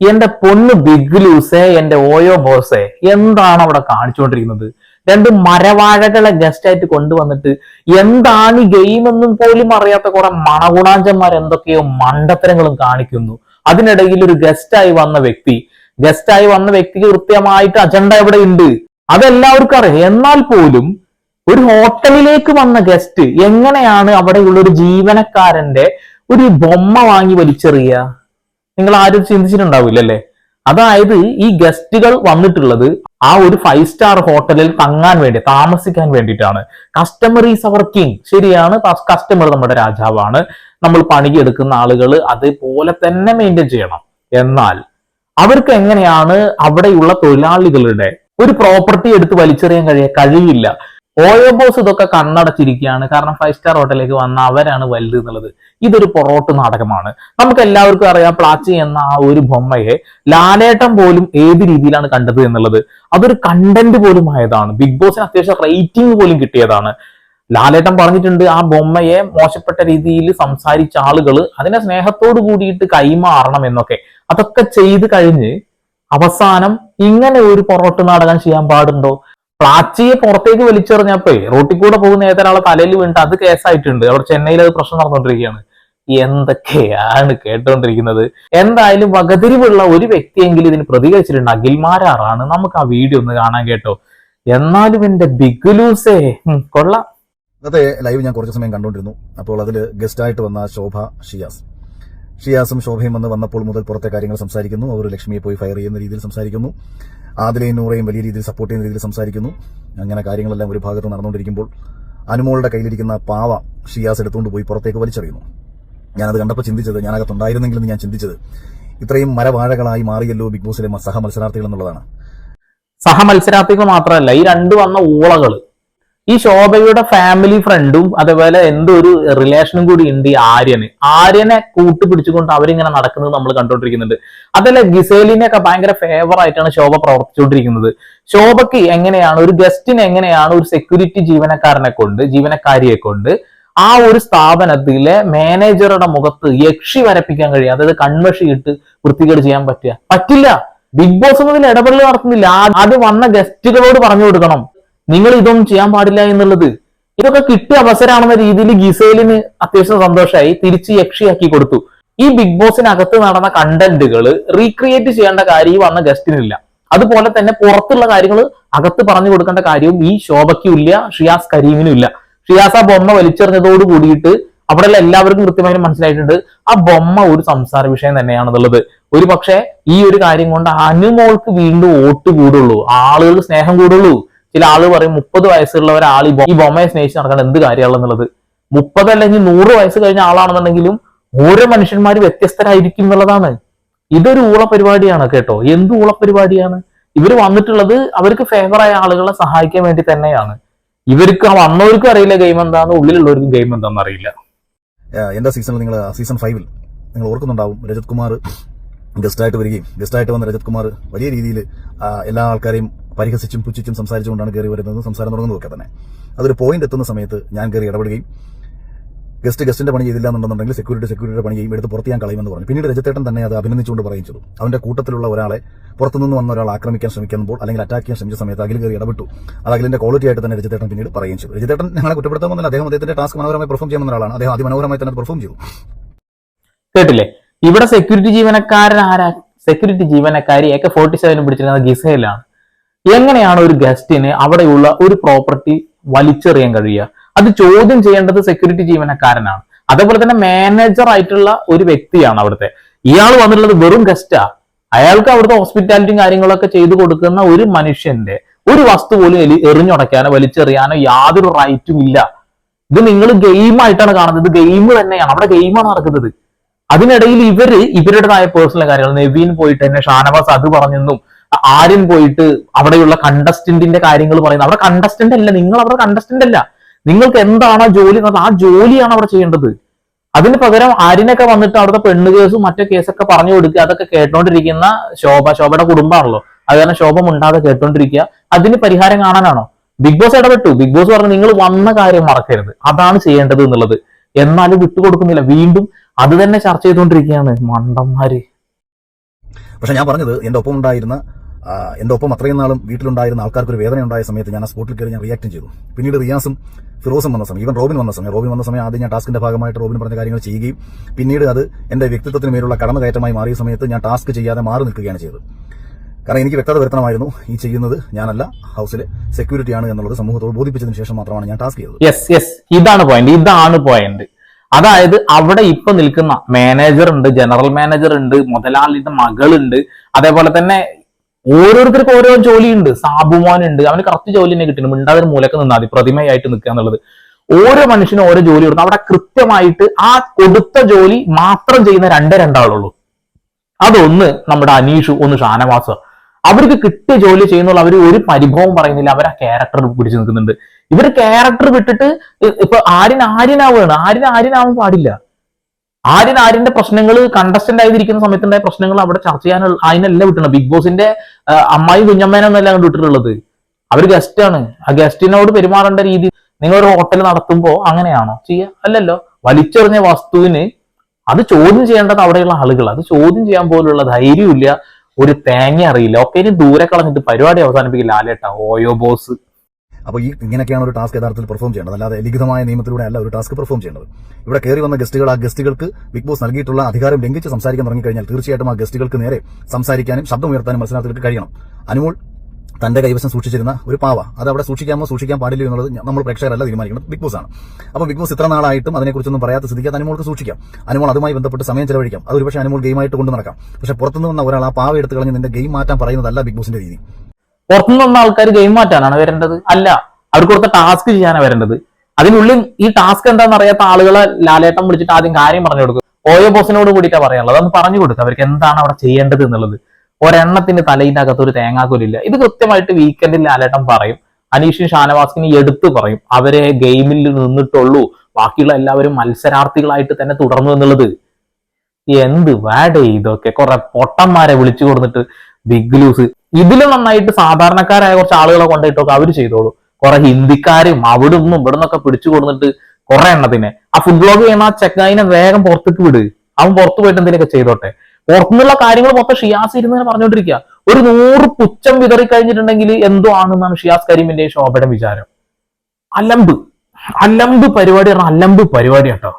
എന്റെ പൊന്ന് ബിഗ് ലൂസേ എന്റെ ഓയോ ബോസേ എന്താണ് അവിടെ കാണിച്ചുകൊണ്ടിരിക്കുന്നത്? രണ്ട് മരവാഴകളെ ഗസ്റ്റ് ആയിട്ട് കൊണ്ടുവന്നിട്ട് എന്താണ് ഈ ഗെയിം എന്നും പോലും അറിയാത്ത കുറെ മണഗുണാഞ്ചന്മാർ എന്തൊക്കെയോ മണ്ടത്തരങ്ങളും കാണിക്കുന്നു. അതിനിടയിൽ ഒരു ഗസ്റ്റായി വന്ന വ്യക്തി ഗസ്റ്റായി വന്ന വ്യക്തിക്ക് കൃത്യമായിട്ട് അജണ്ട എവിടെ ഉണ്ട്? അതെല്ലാവർക്കും അറിയാം. എന്നാൽ പോലും ഒരു ഹോട്ടലിലേക്ക് വന്ന ഗസ്റ്റ് എങ്ങനെയാണ് അവിടെയുള്ള ഒരു ജീവനക്കാരന്റെ ഒരു ബൊമ്മ വാങ്ങി വലിച്ചെറിയുക? നിങ്ങൾ ആരും ചിന്തിച്ചിട്ടുണ്ടാവില്ലല്ലേ? അതായത് ഈ ഗസ്റ്റുകൾ വന്നിട്ടുള്ളത് ആ ഒരു ഫൈവ് സ്റ്റാർ ഹോട്ടലിൽ തങ്ങാൻ വേണ്ടി താമസിക്കാൻ വേണ്ടിയിട്ടാണ്. കസ്റ്റമർ ഈസ് അവർ കിങ് ശരിയാണ് കസ്റ്റമർ നമ്മുടെ രാജാവാണ്. നമ്മൾ പണിയെടുക്കുന്ന ആളുകൾ അതേപോലെ തന്നെ മെയിന്റെയിൻ ചെയ്യണം. എന്നാൽ അവർക്ക് എങ്ങനെയാണ് അവിടെയുള്ള തൊഴിലാളികളുടെ ഒരു പ്രോപ്പർട്ടി എടുത്ത് വലിച്ചെറിയാൻ കഴിയ കഴിയില്ല. ഓയോ ബോസ് ഇതൊക്കെ കണ്ണടച്ചിരിക്കുകയാണ്. കാരണം ഫൈവ് സ്റ്റാർ ഹോട്ടലിലേക്ക് വന്ന അവരാണ് വലുത് എന്നുള്ളത്. ഇതൊരു പൊറോട്ട് നാടകമാണ്. നമുക്ക് എല്ലാവർക്കും അറിയാം പ്ലാച്ചി എന്ന ആ ഒരു ബൊമ്മയെ ലാലേട്ടൻ പോലും ഏത് രീതിയിലാണ് കണ്ടത് എന്നുള്ളത്. അതൊരു കണ്ടന്റ് പോലും ആയതാണ്. ബിഗ് ബോസിന് അത്യാവശ്യം റേറ്റിംഗ് പോലും കിട്ടിയതാണ്. ലാലേട്ടൻ പറഞ്ഞിട്ടുണ്ട് ആ ബൊമ്മയെ മോശപ്പെട്ട രീതിയിൽ സംസാരിച്ച ആളുകൾ അതിനെ സ്നേഹത്തോട് കൂടിയിട്ട് കൈമാറണം എന്നൊക്കെ. അതൊക്കെ ചെയ്ത് കഴിഞ്ഞ് അവസാനം ഇങ്ങനെ ഒരു പൊറോട്ട് നാടകം ചെയ്യാൻ പാടുണ്ടോ? പ്ലാച്ചിയെ പുറത്തേക്ക് വലിച്ചെറിഞ്ഞപ്പോ റോട്ടിൽ കൂടെ പോകുന്ന ഏതൊരാളെ തലയിൽ വീണിട്ട് അത് കേസായിട്ടുണ്ട് അവിടെ ചെന്നൈയിൽ അത് പ്രശ്നം നടന്നുകൊണ്ടിരിക്കുകയാണ്. എന്തൊക്കെയാണ് കേട്ടോണ്ടിരിക്കുന്നത് എന്തായാലും വകതിരിവുള്ള ഒരു വ്യക്തിയെങ്കിലും ഇതിന് പ്രതികരിച്ചിട്ടുണ്ട്. അഖിൽമാരാറാണ് നമുക്ക് ആ വീഡിയോ ഒന്ന് കാണാൻ കേട്ടോ. എന്നാലും എന്റെ ബിഗ് ലൂസേ കൊള്ള. കൊള്ളാം ഇന്നത്തെ ലൈവ് ഞാൻ കുറച്ച് സമയം കണ്ടുകൊണ്ടിരുന്നു. അപ്പോൾ അതിൽ ഗസ്റ്റായിട്ട് വന്ന ശോഭ ഷിയാസ്. ഷിയാസും ശോഭയും വന്ന് വന്നപ്പോൾ മുതൽ പുറത്തെ കാര്യങ്ങൾ സംസാരിക്കുന്നു. അവർ ലക്ഷ്മിയെ പോയി ഫയർ ചെയ്യുന്ന രീതിയിൽ സംസാരിക്കുന്നു. ആദിലയും നൂറയും വലിയ രീതിയിൽ സപ്പോർട്ട് ചെയ്യുന്ന രീതിയിൽ സംസാരിക്കുന്നു. അങ്ങനെ കാര്യങ്ങളെല്ലാം ഒരു ഭാഗത്ത് നടന്നുകൊണ്ടിരിക്കുമ്പോൾ അനുമോളുടെ കയ്യിലിരിക്കുന്ന പാവ ഷിയാസ് എടുത്തുകൊണ്ട് പോയി പുറത്തേക്ക് വലിച്ചെറിയുന്നു. ഞാനത് കണ്ടപ്പോൾ ചിന്തിച്ചത് ഞാനകത്തുണ്ടായിരുന്നെങ്കിലും ഞാൻ ചിന്തിച്ചത് ഇത്രയും മരവാഴകളായി മാറിയല്ലോ ബിഗ് ബോസിലെ സഹമത്സരാർത്ഥികൾ സഹ മത്സരാർത്ഥികൾ എന്നുള്ളതാണ്. സഹമത്സരാർത്ഥികൾ മാത്രമല്ല ഈ രണ്ട് വന്ന ഊളകൾ ഈ ശോഭയുടെ ഫാമിലി ഫ്രണ്ടും അതേപോലെ എന്തോ ഒരു റിലേഷനും കൂടി ഉണ്ട് ഈ ആര്യന്. ആര്യനെ കൂട്ടുപിടിച്ചുകൊണ്ട് അവരിങ്ങനെ നടക്കുന്നത് നമ്മൾ കണ്ടുകൊണ്ടിരിക്കുന്നുണ്ട് അതല്ല ഗിസേലിനെ ഒക്കെ ഭയങ്കര ഫേവർ ആയിട്ടാണ് ശോഭ പ്രവർത്തിച്ചുകൊണ്ടിരിക്കുന്നത്. ശോഭയ്ക്ക് എങ്ങനെയാണ് ഒരു ഗസ്റ്റിന് എങ്ങനെയാണ് ഒരു സെക്യൂരിറ്റി ജീവനക്കാരനെ കൊണ്ട് ജീവനക്കാരിയെ കൊണ്ട് ആ ഒരു സ്ഥാപനത്തിലെ മാനേജറുടെ മുഖത്ത് യക്ഷി വരപ്പിക്കാൻ കഴിയും അതായത് കൺമഷി ഇട്ട് വൃത്തികേട് ചെയ്യാൻ പറ്റുക? പറ്റില്ല. ബിഗ് ബോസ് ഒന്നും ഇതിൽ ഇടപെടൽ നടത്തുന്നില്ല. അത് വന്ന ഗസ്റ്റുകളോട് പറഞ്ഞു കൊടുക്കണം. നിങ്ങൾ ഇതൊന്നും ചെയ്യാൻ പാടില്ല എന്നുള്ളത്. ഇതൊക്കെ കിട്ടിയ അവസരമാണെന്ന രീതിയിൽ ഗിസേലിന് അത്യാവശ്യം സന്തോഷമായി തിരിച്ച് യക്ഷിയാക്കി കൊടുത്തു. ഈ ബിഗ് ബോസിനകത്ത് നടന്ന കണ്ടന്റുകൾ റീക്രിയേറ്റ് ചെയ്യേണ്ട കാര്യം വന്ന ഗസ്റ്റിനില്ല അതുപോലെ തന്നെ പുറത്തുള്ള കാര്യങ്ങൾ അകത്ത് പറഞ്ഞു കൊടുക്കേണ്ട കാര്യവും ഈ ശോഭയ്ക്കും ഇല്ല ഷിയാസ് കരീമിനും ഇല്ല. ഷിയാസ് ആ ബൊമ്മ വലിച്ചെറിഞ്ഞതോട് കൂടിയിട്ട് അവിടെയുള്ള എല്ലാവർക്കും കൃത്യമായി മനസ്സിലായിട്ടുണ്ട് ആ ബൊമ്മ ഒരു സംസാര വിഷയം തന്നെയാണെന്നുള്ളത്. ഒരു പക്ഷേ ഈ ഒരു കാര്യം കൊണ്ട് അനുമോൾക്ക് വീണ്ടും വോട്ട് കൂടുള്ളൂ ആളുകൾക്ക് സ്നേഹം കൂടുള്ളൂ ചില ആൾ പറയും മുപ്പത് വയസ്സുള്ള ഒരാൾ ഈ ബൊമ്മയെ സ്നേഹിച്ച് നടക്കാൻ എന്ത് കാര്യമാണെന്നുള്ളത് മുപ്പത് അല്ലെങ്കിൽ നൂറ് വയസ്സ് കഴിഞ്ഞ ആളാണെന്നുണ്ടെങ്കിലും ഓരോ മനുഷ്യന്മാർ വ്യത്യസ്തരായിരിക്കും എന്നുള്ളതാണ്. ഇതൊരു ഊള പരിപാടിയാണ് കേട്ടോ. എന്ത് ഊള പരിപാടിയാണ് ഇവർ വന്നിട്ടുള്ളത് അവർക്ക് ആയ ആളുകളെ സഹായിക്കാൻ വേണ്ടി തന്നെയാണ്. ഇവർക്ക് വന്നവർക്കും അറിയില്ല ഗെയിം എന്താന്ന് ഉള്ളിലുള്ളവർക്കും ഗെയിം എന്താണെന്ന് അറിയില്ല. എന്താ സീസണിൽ നിങ്ങൾ സീസൺ ഫൈവിൽ നിങ്ങൾ ഓർക്കുന്നുണ്ടാവും രജത് കുമാർ ഗസ്റ്റായിട്ട് വരികയും ഗസ്റ്റായിട്ട് വന്ന രജത് കുമാർ വലിയ രീതിയിൽ എല്ലാ ആൾക്കാരെയും പരിഹസിച്ചും പുച്ഛിച്ചും സംസാരിച്ചുകൊണ്ടാണ് കയറി വരുന്നത് സംസാരം തുടങ്ങുന്നതൊക്കെ തന്നെ. അതൊരു പോയിന്റ് എത്തുന്ന സമയത്ത് ഞാൻ കയറി ഇടപെടുകയും ഗസ്റ്റ് ഗസ്റ്റിന്റെ പണി ചെയ്തില്ല എന്നുണ്ടെന്നുണ്ടെങ്കിൽ സെക്യൂരിറ്റി സെക്യൂരിറ്റിയുടെ പണി എടുത്ത് പുറത്ത് ഞാൻ കളയുമെന്ന് പറഞ്ഞു. പിന്നീട് രജത്തേട്ടൻ തന്നെ അത് അഭിനന്ദിച്ചുകൊണ്ട് പറയും ചെയ്തു. അവന്റെ കൂട്ടത്തിലുള്ള ഒരാളെ പുറത്തുനിന്ന് വന്ന ഒരാൾ ആക്രമിക്കാൻ ശ്രമിക്കുമ്പോൾ അല്ലെങ്കിൽ അറ്റാക്ക് ചെയ്യാൻ ശ്രമിച്ച സമയത്ത് അഖിൽ കയറി ഇടപെട്ടു. അത് അഖിലിന്റെ ക്വാളിറ്റി ആയിട്ട് തന്നെ രജത്തേട്ടൻ പിന്നീട് പറയുകയും ചെയ്തു. രജത്തേട്ടൻ ഞങ്ങളെ കുറ്റപ്പെടുത്താമെന്നല്ല അദ്ദേഹം അദ്ദേഹത്തിന്റെ ടാസ്ക് മനോഹരമായി പെർഫോം ചെയ്യുന്ന ഒരാളാണ്. അദ്ദേഹം അതിമനോഹരമായി തന്നെ പെർഫോം ചെയ്തു. കേട്ടില്ലേ? ഇവിടെ സെക്യൂരിറ്റി ജീവനക്കാരൻ ആരാ? സെക്യൂരിറ്റി ജീവനക്കാരി എ ഫോർട്ടി സെവൻ പിടിച്ചിരുന്നത് ഗിസയിലാണ് എങ്ങനെയാണ് ഒരു ഗസ്റ്റിന് അവിടെയുള്ള ഒരു പ്രോപ്പർട്ടി വലിച്ചെറിയാൻ കഴിയുക? അത് ചോദ്യം ചെയ്യേണ്ടത് സെക്യൂരിറ്റി ജീവനക്കാരനാണ്. അതേപോലെ തന്നെ മാനേജർ ആയിട്ടുള്ള ഒരു വ്യക്തിയാണ് അവിടുത്തെ. ഇയാൾ വന്നിട്ടുള്ളത് വെറും ഗസ്റ്റാ അയാൾക്ക് അവിടുത്തെ ഹോസ്പിറ്റാലിറ്റിയും കാര്യങ്ങളൊക്കെ ചെയ്തു കൊടുക്കുന്ന ഒരു മനുഷ്യന്റെ ഒരു വസ്തു പോലും എലി- എറിഞ്ഞുടയ്ക്കാനോ വലിച്ചെറിയാനോ യാതൊരു റൈറ്റും ഇല്ല. ഇത് നിങ്ങൾ ഗെയിമായിട്ടാണ് കാണുന്നത്. ഗെയിം തന്നെയാണ്. അവിടെ ഗെയിമാണ് നടക്കുന്നത്. അതിനിടയിൽ ഇവർ ഇവരുടേതായ പേഴ്സണൽ കാര്യങ്ങൾ. നെവീൻ പോയിട്ട് തന്നെ ഷാനവാസ് അത് പറഞ്ഞെന്നും ആര്യൻ പോയിട്ട് അവിടെയുള്ള കണ്ടസ്റ്റന്റിന്റെ കാര്യങ്ങൾ പറയുന്നത്. അവിടെ കണ്ടസ്റ്റന്റ് അല്ല. നിങ്ങൾ അവിടെ കണ്ടസ്റ്റന്റ് അല്ല. നിങ്ങൾക്ക് എന്താണ് ജോലി ആ ജോലിയാണ് അവിടെ ചെയ്യേണ്ടത്. അതിന് പകരം ആരിനൊക്കെ വന്നിട്ട് അവിടുത്തെ പെണ്ണ് കേസും മറ്റേ കേസൊക്കെ പറഞ്ഞു കൊടുക്കുക. അതൊക്കെ കേട്ടോണ്ടിരിക്കുന്ന ശോഭ ശോഭയുടെ കുടുംബമാണല്ലോ. അത് കാരണം ശോഭ ഉണ്ടാതെ കേട്ടോണ്ടിരിക്കുക. അതിന് പരിഹാരം കാണാനാണോ? ബിഗ് ബോസ് ഇടപെട്ടു. ബിഗ് ബോസ് പറഞ്ഞു നിങ്ങൾ വന്ന കാര്യം മറക്കരുത്. അതാണ് ചെയ്യേണ്ടത് എന്നുള്ളത്. എന്നാലും വിട്ടുകൊടുക്കുന്നില്ല. വീണ്ടും അത് തന്നെ ചർച്ച ചെയ്തുകൊണ്ടിരിക്കുകയാണ് മണ്ടന്മാര്. പക്ഷെ ഞാൻ പറഞ്ഞത് എന്റെ ഒപ്പം ഉണ്ടായിരുന്ന എന്റെ ഒപ്പം അത്രയും നാളും വീട്ടിലുണ്ടായിരുന്ന ആൾക്കാർക്ക് ഒരു വേദന ഉണ്ടായ സമയത്ത് ഞാൻ ആ സ്പോട്ടിൽ കയറി ഞാൻ റിയാക്ട് ചെയ്തു. പിന്നീട് റിയാസും ഫിറോസും വന്ന സമയം ഈവൻ റോബിൻ വന്ന സമയം. റോബിൻ വന്ന സമയം ആദ്യം ഞാൻ ടാസ്കിന്റെ ഭാഗമായിട്ട് റോബിൻ പറഞ്ഞ കാര്യങ്ങൾ ചെയ്യുകയും പിന്നീട് അത് എന്റെ വ്യക്തിത്വത്തിന് മേലുള്ള കടന്നുകയറ്റമായി മാറിയ സമയത്ത് ഞാൻ ടാസ്ക് ചെയ്യാതെ മാറി നിൽക്കുകയാണ് ചെയ്തത്. കാരണം എനിക്ക് വ്യക്തത വരുത്തണമായിരുന്നു ഈ ചെയ്യുന്നത് ഞാനല്ല ഹൗസിലെ സെക്യൂരിറ്റി ആണ് എന്നുള്ളത് സമൂഹത്തോട് ബോധിപ്പിച്ചതിന് ശേഷം മാത്രമാണ് ഞാൻ ടാസ്ക് ചെയ്തത്. യെസ് യെസ് ഇതാണ് പോയിന്റ് ഇതാണ് പോയിന്റ് അതായത് അവിടെ ഇപ്പൊ നിൽക്കുന്ന മാനേജർ ഉണ്ട് ജനറൽ മാനേജർ ഉണ്ട് മുതലാളിയുടെ മകളുണ്ട്. അതേപോലെ തന്നെ ഓരോരുത്തർക്കും ഓരോ ജോലിയുണ്ട്. സാബുമോൻ ഉണ്ട് അവന് കറക്റ്റ് ജോലി തന്നെ കിട്ടുന്നു. മിണ്ടാതിന് മൂലക്ക് നിന്നാൽ പ്രതിമയായിട്ട് നിൽക്കുക എന്നുള്ളത്. ഓരോ മനുഷ്യനും ഓരോ ജോലി കൊടുക്കും. അവിടെ കൃത്യമായിട്ട് ആ കൊടുത്ത ജോലി മാത്രം ചെയ്യുന്ന രണ്ടേ രണ്ടാളുള്ളൂ. അതൊന്ന് നമ്മുടെ അനീഷു ഒന്ന് ഷാനവാസ്. അവർക്ക് കിട്ടിയ ജോലി ചെയ്യുന്നുള്ള അവർ ഒരു പരിഭവം പറയുന്നില്ല. അവർ ആ ക്യാരക്ടർ പിടിച്ചു നിൽക്കുന്നുണ്ട്. ഇവർ ക്യാരക്ടർ വിട്ടിട്ട് ഇപ്പൊ ആര്യൻ ആര്യനാവുകയാണ്. ആര്യൻ ആര്യനാവാൻ പാടില്ല. ആര്യൻ ആര്യന്റെ പ്രശ്നങ്ങൾ കണ്ടസ്റ്റന്റ് ആയിരിക്കുന്ന സമയത്തുണ്ടായ പ്രശ്നങ്ങൾ അവിടെ ചർച്ച ചെയ്യാനുള്ള അതിനല്ല വിട്ടണം ബിഗ് ബോസിന്റെ അമ്മായി കുഞ്ഞമ്മേനൊന്നല്ല അങ്ങോട്ട് വിട്ടിട്ടുള്ളത് ഗസ്റ്റ് ആണ്. ആ ഗസ്റ്റിനോട് പെരുമാറേണ്ട രീതി നിങ്ങൾ ഒരു ഹോട്ടൽ നടത്തുമ്പോ അങ്ങനെയാണോ? ചെയ്യുക അല്ലല്ലോ. വലിച്ചെറിഞ്ഞ വസ്തുവിന് അത് ചോദ്യം ചെയ്യേണ്ടത് അവിടെയുള്ള ആളുകൾ. അത് ചോദ്യം ചെയ്യാൻ പോലുള്ള ധൈര്യമില്ല. ഒരു തേങ്ങ അറിയില്ല. ഒക്കെ ഇനി ദൂരെ കളഞ്ഞിട്ട് പരിപാടി അവസാനിപ്പിക്കില്ല. ആലേട്ടാ ഓയോ ബോസ് അപ്പോൾ ഈ ഇങ്ങനെയൊക്കെയാണ് ഒരു ടാസ്ക് യഥാർത്ഥത്തിൽ പെർഫോം ചെയ്യേണ്ടത്. അല്ലാതെ ലിഖിതമായ നിയമത്തിലൂടെ അല്ല ഒരു ടാസ്ക് പെർഫോം ചെയ്യേണ്ടത്. ഇവിടെ കയറി വന്ന ഗസ്റ്റുകൾ ആ ഗസ്റ്റുകൾക്ക് ബിഗ് ബോസ് നൽകിയിട്ടുള്ള അധികാരം ലംഘിച്ച് സംസാരിക്കാൻ തുടങ്ങിക്കഴിഞ്ഞാൽ തീർച്ചയായിട്ടും ആ ഗസ്റ്റുകൾക്ക് നേരെ സംസാരിക്കാനും ശബ്ദം ഉയർത്താനും മത്സരാർത്ഥികൾക്ക് കഴിയണം. അനുമോൾ തന്റെ കൈവശം സൂക്ഷിച്ചിരുന്ന ഒരു പാവ. അത് അവിടെ സൂക്ഷിക്കാമോ സൂക്ഷിക്കാൻ പാടില്ല എന്നുള്ളത് നമ്മൾ പ്രേക്ഷകരല്ല തീരുമാനിക്കുന്നത് ബിഗ് ബോസ് ആണ്. അപ്പോൾ ബിഗ് ബോസ് ഇത്ര നാളായിട്ടും അതിനെക്കുറിച്ചൊന്നും പറയാത്ത സ്ഥിതിക്ക് അനുമോൾക്ക് സൂക്ഷിക്കാം. അനുമോൾ അതുമായി ബന്ധപ്പെട്ട് സമയം ചെലവഴിക്കാം. അത് ഒരുപക്ഷെ അനുമോൾ ഗെയിമായിട്ട് കൊണ്ടു നടക്കാം പക്ഷെ പുറത്തുനിന്ന് വന്ന ഒരാൾ ആ പാവ എടുത്ത് കളഞ്ഞ് നിന്റെ ഗെയിം മാറ്റാൻ പറയുന്നതല്ല ബിഗ് ബോസിന്റെ രീതി. പുറത്തുനിന്ന് വന്ന ആൾക്കാർ ഗെയിം മാറ്റാനാണ് വരേണ്ടത്. അല്ല അവർക്ക് കൊടുത്ത ടാസ്ക് ചെയ്യാനാണ് വരേണ്ടത്. അതിനുള്ളിൽ ഈ ടാസ്ക് എന്താണെന്ന് അറിയാത്ത ആളുകളെ ലാലേട്ടം വിളിച്ചിട്ട് ആദ്യം കാര്യം പറഞ്ഞു കൊടുക്കും. ഓയോ ബോസിനോട് കൂടിയിട്ടാണ് പറയാനുള്ളത്. അതൊന്ന് പറഞ്ഞു കൊടുക്കുക അവർക്ക് എന്താണ് അവിടെ ചെയ്യേണ്ടത് എന്നുള്ളത്. ഒരെണ്ണത്തിന് തലയിന്റെ അകത്ത് ഒരു തേങ്ങാക്കൊലില്ല. ഇത് കൃത്യമായിട്ട് വീക്കെൻഡിൽ ലാലേട്ടം പറയും. അനീഷിന് ഷാനവാസിന് എടുത്തു പറയും. അവരെ ഗെയിമിൽ നിന്നിട്ടുള്ളൂ. ബാക്കിയുള്ള എല്ലാവരും മത്സരാർത്ഥികളായിട്ട് തന്നെ തുടർന്നു എന്നുള്ളത്. എന്ത് വാടേ ഇതൊക്കെ. കുറെ പൊട്ടന്മാരെ വിളിച്ചു കൊടുത്തിട്ട് ബിഗ് ലൂസ് ഇതിൽ നന്നായിട്ട് സാധാരണക്കാരായ കുറച്ച് ആളുകളെ കൊണ്ടായിട്ടൊക്കെ അവർ ചെയ്തോളൂ. കുറെ ഹിന്ദിക്കാരും അവിടെ നിന്നും ഇവിടെ നിന്നൊക്കെ പിടിച്ചു കൊടുത്തിട്ട് കുറെ എണ്ണത്തിനെ ആ ഫുഡ് ബ്ലോഗ് ചെയ്യുന്ന ആ ചെക്കായിനെ വേഗം പുറത്തേക്ക് വിട്. അവൻ പുറത്തു പോയിട്ട് എന്തെങ്കിലുമൊക്കെ ചെയ്തോട്ടെ. പുറത്തുനിന്നുള്ള കാര്യങ്ങൾ മൊത്തം ഷിയാസ് ഇരുന്ന് പറഞ്ഞുകൊണ്ടിരിക്കുക ഒരു നൂറ് പുച്ഛം വിതറി കഴിഞ്ഞിട്ടുണ്ടെങ്കിൽ എന്തോ ആണെന്നാണ് ഷിയാസ് കരീമിന്റെ ശോഭയുടെ വിചാരം. അലമ്പ്. അലമ്പ് പരിപാടി അല്ലമ്പ് പരിപാടി കേട്ടോ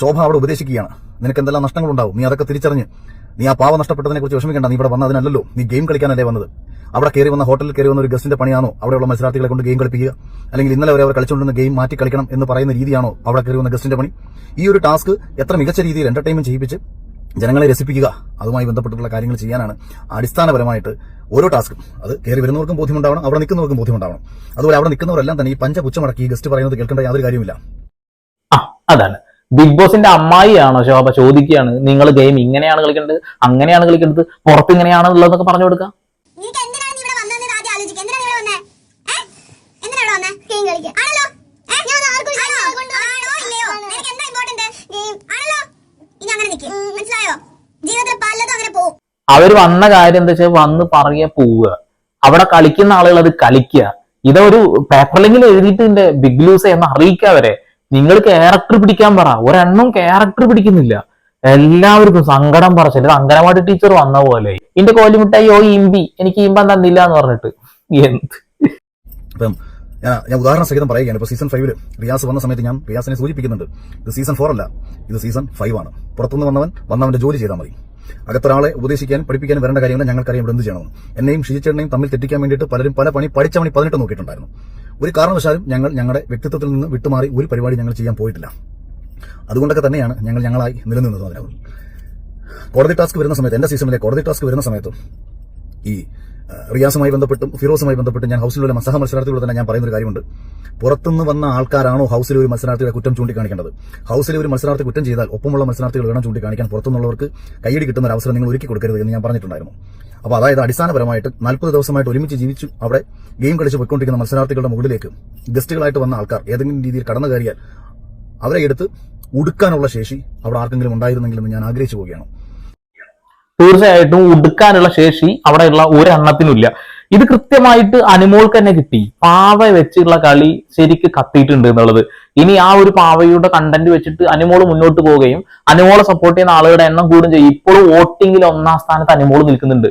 ശോഭ അവിടെ ഉപദേശിക്കുകയാണ്. നിനക്ക് എന്തെല്ലാം നഷ്ടങ്ങൾ ഉണ്ടാവും നീ അതൊക്കെ തിരിച്ചറിഞ്ഞ്. നീ ആ പാവ നഷ്ടപ്പെട്ടതിനെ കുറിച്ച് വിഷമിക്കേണ്ട നീ ഇവിടെ വന്ന അതിനല്ലല്ലോ നീ ഗെയിം കളിക്കാനല്ലേ വന്നത്. അവിടെ കയറി വന്ന ഹോട്ടലിൽ കയറി വന്ന ഒരു ഗസ്റ്റിന്റെ പണിയാണോ? അവിടെയുള്ള മത്സരാർത്ഥികളെ കൊണ്ട് ഗെയിം കളിപ്പിക്കുക? അല്ലെങ്കിൽ ഇന്നലെ വരെ അവർ കളിച്ചുകൊണ്ടിരുന്ന ഗെയിം മാറ്റി കളിക്കണം എന്ന് പറയുന്ന രീതിയാണോ അവിടെ കയറി വന്ന ഗസ്റ്റിന്റെ പണി? ഈ ഒരു ടാസ്ക് എത്ര മികച്ച രീതിയിൽ എന്റർടൈൻമെന്റ് ചെയ്യിപ്പിച്ച് ജനങ്ങളെ രസിപ്പിക്കുക അതുമായി ബന്ധപ്പെട്ടിട്ടുള്ള കാര്യങ്ങൾ ചെയ്യാനാണ് അടിസ്ഥാനപരമായിട്ട് ഓരോ ടാസ്കും. അത് കയറി വരുന്നവർക്കും ബോധ്യമുണ്ടാവണം അവിടെ നിൽക്കുന്നവർക്കും ബോധ്യമുണ്ടാവണം. അതുപോലെ അവിടെ നിൽക്കുന്നവരെല്ലാം തന്നെ ഈ പഞ്ചപുച്ചമടക്കി ഈ ഗസ്റ്റ് പറയുന്നത് കേൾക്കേണ്ട യാതൊരു കാര്യമില്ല അതാണ്. ബിഗ് ബോസിന്റെ അമ്മായിയാണോ ശോഭ? ചോദിക്കുകയാണ്. നിങ്ങൾ ഗെയിം ഇങ്ങനെയാണ് കളിക്കേണ്ടത്? അങ്ങനെയാണ് കളിക്കേണ്ടത്? പുറത്ത് ഇങ്ങനെയാണെന്നുള്ളതൊക്കെ പറഞ്ഞു കൊടുക്കാം. നിനക്ക് എന്തിനാണ് നീ ഇവിടെ വന്നതെന്ന് ആദ്യം ആലോചിക്കുക എന്തിനാണ് നീ ഇവിടെ വന്നേ? എന്തിനാ ഇവിടെ വന്നേ? ഗെയിം കളിക്കാൻ ഞാൻ ഒന്ന് ആർക്കും ആണോ ഇല്ലയോ? നിനക്ക് എന്താ ഇമ്പോർട്ടന്റ് ഗെയിം ആണല്ലോ. ഇനി അങ്ങനെ നിൽക്കും മനസ്സിലായോ? ജീവിതത്തിൽ പലതും അങ്ങനെ പോവും. അവർ വന്ന കാര്യം എന്താ വെച്ചാൽ വന്ന് പറയ പോവുക. അവിടെ കളിക്കുന്ന ആളുകൾ അത് കളിക്കുക. ഇതൊരു പേപ്പറിലെങ്കിലും എഴുതിയിട്ട് ബിഗ് ലൂസ് എന്ന് അറിയിക്കുക അവരെ. നിങ്ങൾ ക്യാരക്ടർ പിടിക്കാൻ പറ. ഒരെണ്ണം ക്യാരക്ടർ പിടിക്കുന്നില്ല. എല്ലാവർക്കും സങ്കടം പറ. പറച്ചില്ല അങ്കനവാടി ടീച്ചർ വന്ന പോലെ. എന്റെ കോലിമുട്ടായി ഓ ഇമ്പി എനിക്ക് ഇമ്പം തന്നില്ല എന്ന് പറഞ്ഞിട്ട്. എന്ത്? ഇപ്പം ഞാൻ ഉദാഹരണ സഹിതം പറയുകയാണ്. ഇപ്പോൾ സീസൺ ഫൈവിൽ റിയാസ് വന്ന സമയത്ത് ഞാൻ റിയാസിനെ സൂചിപ്പിക്കുന്നുണ്ട്. ഇത് സീസൺ ഫോർ അല്ല. ഇത് സീസൺ ഫൈവ് ആണ്. പുറത്തുനിന്ന് വന്നവൻ വന്നവന്റെ ജോലി ചെയ്താൽ മതി. അകത്തൊരാളെ ഉപദേശിക്കാൻ പഠിപ്പിക്കാൻ വരേണ്ട കാര്യങ്ങൾ ഞങ്ങൾക്കറിയാം ഇവിടെ എന്ത് ചെയ്യണമെന്ന് എന്നെയും ഷിജിച്ചേട്ടനെയും തമ്മിൽ തെറ്റിക്കാൻ വേണ്ടിയിട്ട് പലരും പല പണി പഠിച്ച പണി പതിനെട്ട് നോക്കിയിട്ടുണ്ടായിരുന്നു. ഒരു കാരണവശാലും ഞങ്ങൾ ഞങ്ങളുടെ വ്യക്തിത്വത്തിൽ നിന്ന് വിട്ടുമാറി ഒരു പരിപാടി ഞങ്ങൾ ചെയ്യാൻ പോയിട്ടില്ല. അതുകൊണ്ടൊക്കെ തന്നെയാണ് ഞങ്ങൾ ഞങ്ങളായി നിലനിന്നത് അതിനകത്ത്. കോടതി ടാസ്ക് വരുന്ന സമയത്ത് എന്റെ സീസണിലെ കോടതി ടാസ്ക് വരുന്ന സമയത്തും ഈ റിയാസുമായി ബന്ധപ്പെട്ടും ഫിറോസുമായി ബന്ധപ്പെട്ടും ഞാൻ ഹൗസിലുള്ള മസഹ മത്സരാർത്ഥികളോട് തന്നെ ഞാൻ പറയുന്ന ഒരു കാര്യമുണ്ട്. പുറത്തുനിന്ന് വന്ന ആൾക്കാരാണോ ഹൗസിലെ ഒരു മത്സരാർത്ഥികളെ കുറ്റം ചൂണ്ടിക്കാണിക്കേണ്ടത്? ഹൗസിലെ ഒരു മത്സരാർത്ഥി കുറ്റം ചെയ്താൽ ഒപ്പമുള്ള മത്സരാർത്ഥികൾ വേണം ചൂണ്ടിക്കാണിക്കാൻ പുറത്തുനിന്നുള്ളവർക്ക് കൈയടി കിട്ടുന്ന ഒരു അവസരം നിങ്ങൾ ഒരുക്കി കൊടുക്കരുത് എന്ന് ഞാൻ പറഞ്ഞിട്ടുണ്ടായിരുന്നു. അപ്പോൾ അതായത് അടിസ്ഥാനപരമായിട്ട് നാൽപ്പത് ദിവസമായിട്ട് ഒരുമിച്ച് ജീവിച്ചു അവിടെ ഗെയിം കളിച്ച് പോയിക്കൊണ്ടിരിക്കുന്ന മത്സരാർത്ഥികളുടെ മുകളിലേക്ക് ഗസ്റ്റുകളായിട്ട് വന്ന ആൾക്കാർ ഏതെങ്കിലും രീതിയിൽ കടന്നു കയറിയാൽ അവരെ എടുത്ത് ഉടുക്കാനുള്ള ശേഷി അവിടെ ആർക്കെങ്കിലും ഉണ്ടായിരുന്നെങ്കിലെന്ന് ഞാൻ ആഗ്രഹിച്ചു പോവുകയാണ്. തീർച്ചയായിട്ടും ഉടുക്കാനുള്ള ശേഷി അവിടെയുള്ള ഒരെണ്ണത്തിനുമില്ല. ഇത് കൃത്യമായിട്ട് അനുമോൾക്ക് തന്നെ കിട്ടി. പാവ വെച്ചുള്ള കളി ശരിക്ക് കത്തിയിട്ടുണ്ട് എന്നുള്ളത്. ഇനി ആ ഒരു പാവയുടെ കണ്ടന്റ് വെച്ചിട്ട് അനുമോൾ മുന്നോട്ട് പോവുകയും അനുമോളെ സപ്പോർട്ട് ചെയ്യുന്ന ആളുകളുടെ എണ്ണം കൂടും ചെയ്യും. ഇപ്പോഴും വോട്ടിംഗിൽ ഒന്നാം സ്ഥാനത്ത് അനുമോൾ നിൽക്കുന്നുണ്ട്.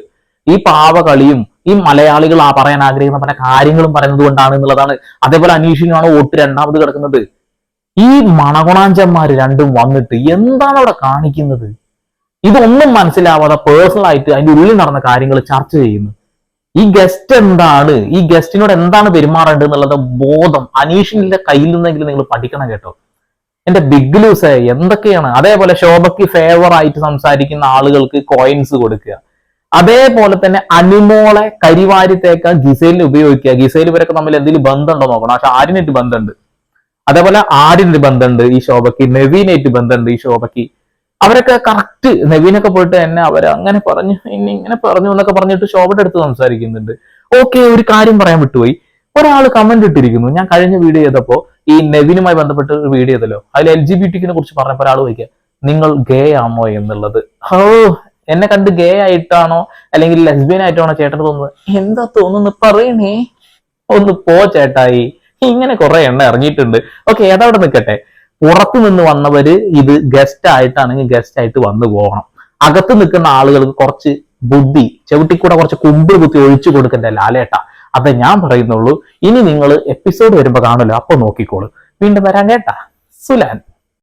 ഈ പാവ കളിയും ഈ മലയാളികൾ ആ പറയാൻ ആഗ്രഹിക്കുന്ന പല കാര്യങ്ങളും പറയുന്നത് കൊണ്ടാണ് എന്നുള്ളതാണ്. അതേപോലെ അനീഷിനാണ് വോട്ട് രണ്ടാമത് കിടക്കുന്നത്. ഈ മണകുണാഞ്ചന്മാര് രണ്ടും വന്നിട്ട് എന്താണ് അവിടെ കാണിക്കുന്നത്? ഇതൊന്നും മനസ്സിലാവാതെ പേഴ്സണൽ ആയിട്ട് അതിന്റെ ഉള്ളിൽ നടന്ന കാര്യങ്ങൾ ചർച്ച ചെയ്യുന്നു. ഈ ഗസ്റ്റ് എന്താണ്? ഈ ഗസ്റ്റിനോട് എന്താണ് പെരുമാറേണ്ടത് എന്നുള്ളത് ബോധം. അനീഷിന്റെ കയ്യിൽ നിന്നെങ്കിലും നിങ്ങൾ പഠിക്കണം കേട്ടോ. എന്റെ ബിഗ് ലൂസ് എന്തൊക്കെയാണ്? അതേപോലെ ശോഭയ്ക്ക് ഫേവർ ആയിട്ട് സംസാരിക്കുന്ന ആളുകൾക്ക് കോയിൻസ് കൊടുക്കുക. അതേപോലെ തന്നെ അനുമോളെ കരിവാരി തേക്കാൻ ഗിസൈലിന് ഉപയോഗിക്കുക. ഗിസൈൽ ഇവരൊക്കെ തമ്മിൽ എന്തെങ്കിലും ബന്ധമുണ്ടോ നോക്കണം. പക്ഷെ ആരിനായിട്ട് ബന്ധമുണ്ട്. അതേപോലെ ആരിനൊരു ബന്ധമുണ്ട്. ഈ ശോഭയ്ക്ക് നെവീനായിട്ട് ബന്ധമുണ്ട് ഈ ശോഭയ്ക്ക്. അവരൊക്കെ കറക്റ്റ് നവീനൊക്കെ പോയിട്ട് എന്നെ അവർ അങ്ങനെ പറഞ്ഞു ഇനി ഇങ്ങനെ പറഞ്ഞു എന്നൊക്കെ പറഞ്ഞിട്ട് ശോഭയുടെ അടുത്ത് സംസാരിക്കുന്നുണ്ട്. ഓക്കെ ഒരു കാര്യം പറയാൻ വിട്ടുപോയി. ഒരാൾ കമന്റ് ഇട്ടിരിക്കുന്നു. ഞാൻ കഴിഞ്ഞ വീഡിയോ ചെയ്തപ്പോ ഈ നവീനുമായി ബന്ധപ്പെട്ട് ഒരു വീഡിയോ ചെയ്തല്ലോ. അതിൽ എൽ ജി ബി ടിക്കിനെ കുറിച്ച് പറഞ്ഞപ്പോൾ ഒരാൾ ചോദിക്കുക നിങ്ങൾ ഗേ ആണോ എന്നുള്ളത്? ഓ എന്നെ കണ്ട് ഗേ ആയിട്ടാണോ അല്ലെങ്കിൽ ലെസ്ബിയൻ ആയിട്ടാണോ ചേട്ടൻ തോന്നുന്നത്? എന്താ തോന്നുന്നു? പറയണേ. ഒന്ന് പോ ചേട്ടായി. ഇങ്ങനെ കുറെ എണ്ണ ഇറങ്ങിയിട്ടുണ്ട്. ഓക്കെ അതവിടെ നിൽക്കട്ടെ. പുറത്തു നിന്ന് വന്നവര് ഇത് ഗസ്റ്റ് ആയിട്ടാണെങ്കിൽ ഗസ്റ്റ് ആയിട്ട് വന്നു പോകണം. അകത്ത് നിൽക്കുന്ന ആളുകൾക്ക് കുറച്ച് ബുദ്ധി ചവിട്ടിക്കൂടെ കുറച്ച് കുമ്പ് കുത്തി ഒഴിച്ചു കൊടുക്കേണ്ട ലാലേട്ട. അതെ ഞാൻ പറയുന്നുള്ളൂ ഇനി നിങ്ങൾ എപ്പിസോഡ് വരുമ്പോൾ കാണുമല്ലോ. അപ്പൊ നോക്കിക്കോളൂ. വീണ്ടും വരാൻ കേട്ടാ. സുലാൻ.